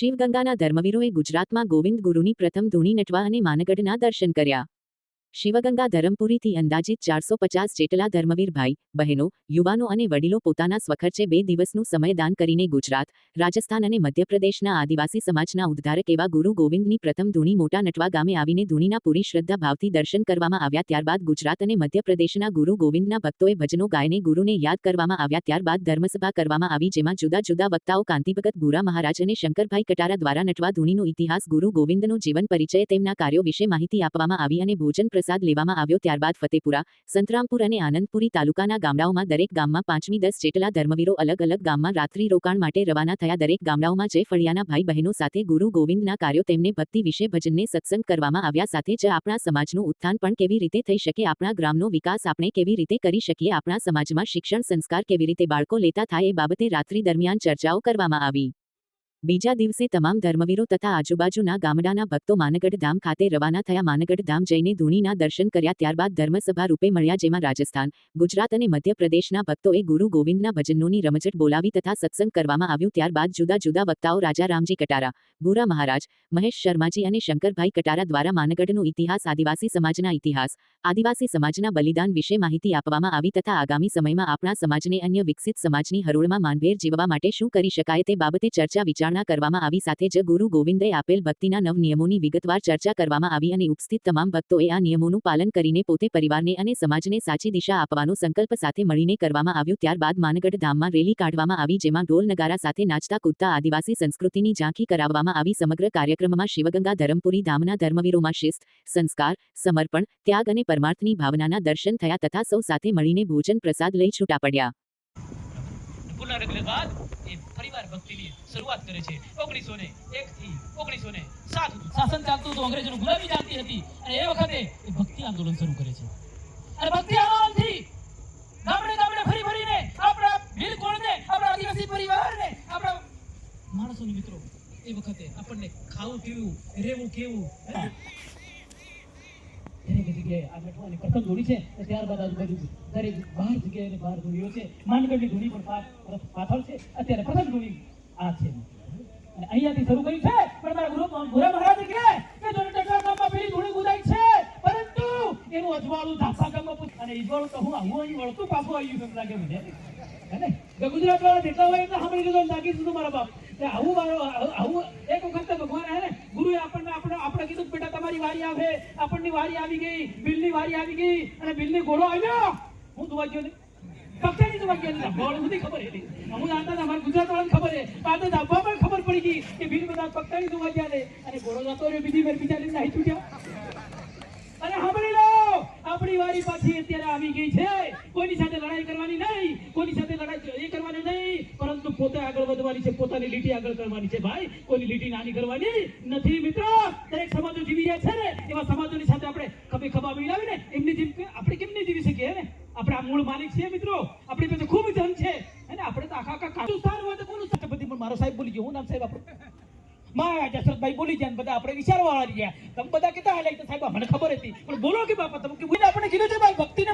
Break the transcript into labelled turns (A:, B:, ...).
A: શિવગંગાના ધર્મવીરોએ ગુજરાતમાં ગોવિંદ ગુરુની પ્રથમ ધૂણી નટવા અને માનગઢના દર્શન કર્યા. શિવગંગા ધરમપુરીથી અંદાજિત ચારસો પચાસ જેટલા ધર્મવીર ભાઈ બહેનો, યુવાનો અને વડીલો પોતાના સ્વખર્ચે બે દિવસનું સમયદાન કરીને ગુજરાત, રાજસ્થાન અને મધ્યપ્રદેશના આદિવાસી સમાજના ઉદ્ધારક એવા ગુરુ ગોવિંદની પ્રથમ ધૂણી મોટા નટવા ગામે આવીને ધૂણીના પૂરી શ્રદ્ધા ભાવથી દર્શન કરવામાં આવ્યા ત્યારબાદ ગુજરાત અને મધ્યપ્રદેશના ગુરુ ગોવિંદના ભક્તોએ ભજનો ગાયને ગુરુને યાદ કરવામાં આવ્યા ત્યારબાદ ધર્મસભા કરવામાં આવી જેમાં જુદા જુદા વક્તાઓ કાંતિભગત ભૂરા મહારાજ અને શંકરભાઈ કટારા દ્વારા નટવા ધૂણીનો ઇતિહાસ ગુરુ ગોવિંદનો જીવન પરિચય તેમના કાર્યો વિશે માહિતી આપવામાં આવી અને ભોજન પ્રસાદ લેવામાં આવ્યો ત્યારબાદ ફતેપુરા, સંતરામપુર અને આનંદપુરી તાલુકાના ગામડાઓમાં દરેક ગામમાં પાંચમી દસ જેટલા ધર્મવીરો અલગ અલગ ગામમાં રાત્રિ રોકાણ માટે રવાના થયા. દરેક ગામડાઓમાં જે ફળિયાના ભાઈ બહેનો સાથે ગુરુ ગોવિંદના કાર્યો, તેમને ભક્તિ વિશે ભજનને સત્સંગ કરવામાં આવ્યા. સાથે જ આપણા સમાજનું ઉત્થાન પણ કેવી રીતે થઈ શકે, આપણા ગ્રામનો વિકાસ આપણે કેવી રીતે કરી શકીએ, આપણા સમાજમાં શિક્ષણ સંસ્કાર કેવી રીતે બાળકો લેતા થાય એ બાબતે રાત્રિ દરમિયાન ચર્ચાઓ કરવામાં આવી. બીજા દિવસે તમામ ધર્મવીરો તથા આજુબાજુના ગામડાના ભક્તો માનગઢ ધામ ખાતે રવાના થયા. માનગઢ ધામ જઈને ધૂણીના દર્શન કર્યા. ત્યારબાદ ધર્મસભા રૂપે મળ્યા જેમાં રાજસ્થાન, ગુજરાત અને મધ્યપ્રદેશના ભક્તોએ ગુરુ ગોવિંદના ભજનોની રમઝટ બોલાવી તથા સત્સંગ કરવામાં આવ્યું. ત્યારબાદ જુદા જુદા વક્તાઓ રાજા રામજી કટારા, ભૂરા મહારાજ, મહેશ શર્માજી અને શંકરભાઈ કટારા દ્વારા માનગઢનો ઇતિહાસ, આદિવાસી સમાજના ઇતિહાસ, આદિવાસી સમાજના બલિદાન વિશે માહિતી આપવામાં આવી તથા આગામી સમયમાં આપણા સમાજને અન્ય વિકસિત સમાજની હરોળમાં માનભેર જીવવા માટે શું કરી શકાય તે બાબતે ચર્ચા વિચારણા કરવામાં આવી સાથે જ ગુરુ ગોવિંદે આપેલ ભક્તિના નવ નિયમોની વિગતવાર ચર્ચા કરવામાં આવી અને ઉપસ્થિત તમામ ભક્તોએ આ નિયમોનું પાલન કરીને પોતે પરિવારને અને સમાજને સાચી દિશા આપવાનો સંકલ્પ સાથે મળીને કરવામાં આવ્યું ત્યારબાદ માનગઢ ધામમાં રેલી કાઢવામાં આવી જેમાં ઢોલ નગારા સાથે નાચતા કૂદતા આદિવાસી સંસ્કૃતિની ઝાંખી કરાવવામાં આવી સમગ્ર કાર્યક્રમમાં શિવગંગા ધરમપુરી ધામના ધર્મવીરોમાં શિસ્ત, સંસ્કાર, સમર્પણ, ત્યાગ અને પરમાર્થની ભાવનાના દર્શન થયા તથા સૌ સાથે મળીને ભોજન પ્રસાદ લઈ છૂટા પડ્યા.
B: પુનર્ગલે બાદ એ પરિવાર ભક્તિની શરૂઆત કરે છે. ઓગણીસો ને એક થી ઓગણીસો ને સાત શાસન ચાલતું હતું, અંગ્રેજોનું ગુલામી ચાલતી હતી. અને એ વખતે ભક્તિ આંદોલન શરૂ કરે છે. અને ભક્તિ આંદોલનથી ગામડે ગામડે ફરી ફરીને આપણા ભીલ કોણને આપણા આદિવાસી પરિવારને, આપણા માણસોને મિત્રો, એ વખતે આપણને ખાવું, પીવું, રહેવું, કેવું? દરેક જગ્યાએ આ નટવાની પ્રથમ ધૂણી છે, અને ત્યારબાદ આજુબાજુ દરેક બાર જગ્યાએ બાર ધૂણીઓ છે. માનગઢની ધૂણી પણ પાછળ છે. અત્યારે પ્રથમ ધૂણી આ છે અને અહીંયાથી શરૂ કર્યું છે. પણ મારા ગુરુ ગુરુ મહારાજ કહે કે જો ટકરા ગામમાં પેલી ધૂણી ગુદાઈ છે. પરંતુ એનું અજવાળું ધાસા ગામમાં પૂછ- અને ઈજવાળું તો હું આવું, અહીં વળતું પાછું આવ્યું એમ લાગે મને. હે ગુજરાત વાળા જેટલા હોય એટલે સાંભળી લીધો લાગી દીધું મારા બાપ. કે આવું મારો, આવું એક વખત ભગવાન હે ગુરુએ આપણને આપણે આપણે કીધું બેટા તમારી વારી આવે. આપણની વારી આવી ગઈ, બિલની વારી આવી ગઈ, અને બિલની ઘોડો આવ્યો હું દુવા ગયો ને? ખબર પડી ગઈ કે બધા જતો રહ્યો, બીજી બીજા લઈને નાહી પાછી અત્યારે આવી ગઈ છે. કોઈની સાથે લડાઈ કરવાની નહીં, કોઈની સાથે લડાઈ એ કરવાની નહીં, પરંતુ પોતે આગળ વધવાની છે, પોતાની લીટી આગળ કરવાની છે. ભાઈ, કોઈની લીટી નાની કરવાની નથી, મિત્રો. દરેક સમાજો જીવી રહ્યા છે ને? એવા સમાજોની સાથે આપણે ખભે ખભા મિલાવીને એમની કે આપણે કેમ નહીં જીવી શકીએ ને? આપણે મૂળ માલિક છે મિત્રો. આપણી પાસે ખૂબ ધન છે. અને આપણે તો આખા આખા કાતુસ્તાન હોય તો કોનું છત્રપતિ પણ મારો સાહેબ બોલી ગયો. હું નામ સાહેબ આપણું? મારા જસરતભાઈ બોલી જાય બધા આપણે વિચારવા રહ્યા. તમે બધા કહેતા હાલે. સાહેબ મને ખબર હતી. પણ બોલો કે બાપા, તમે કે આપણે કીધું છે, ભાઈ ભક્તિને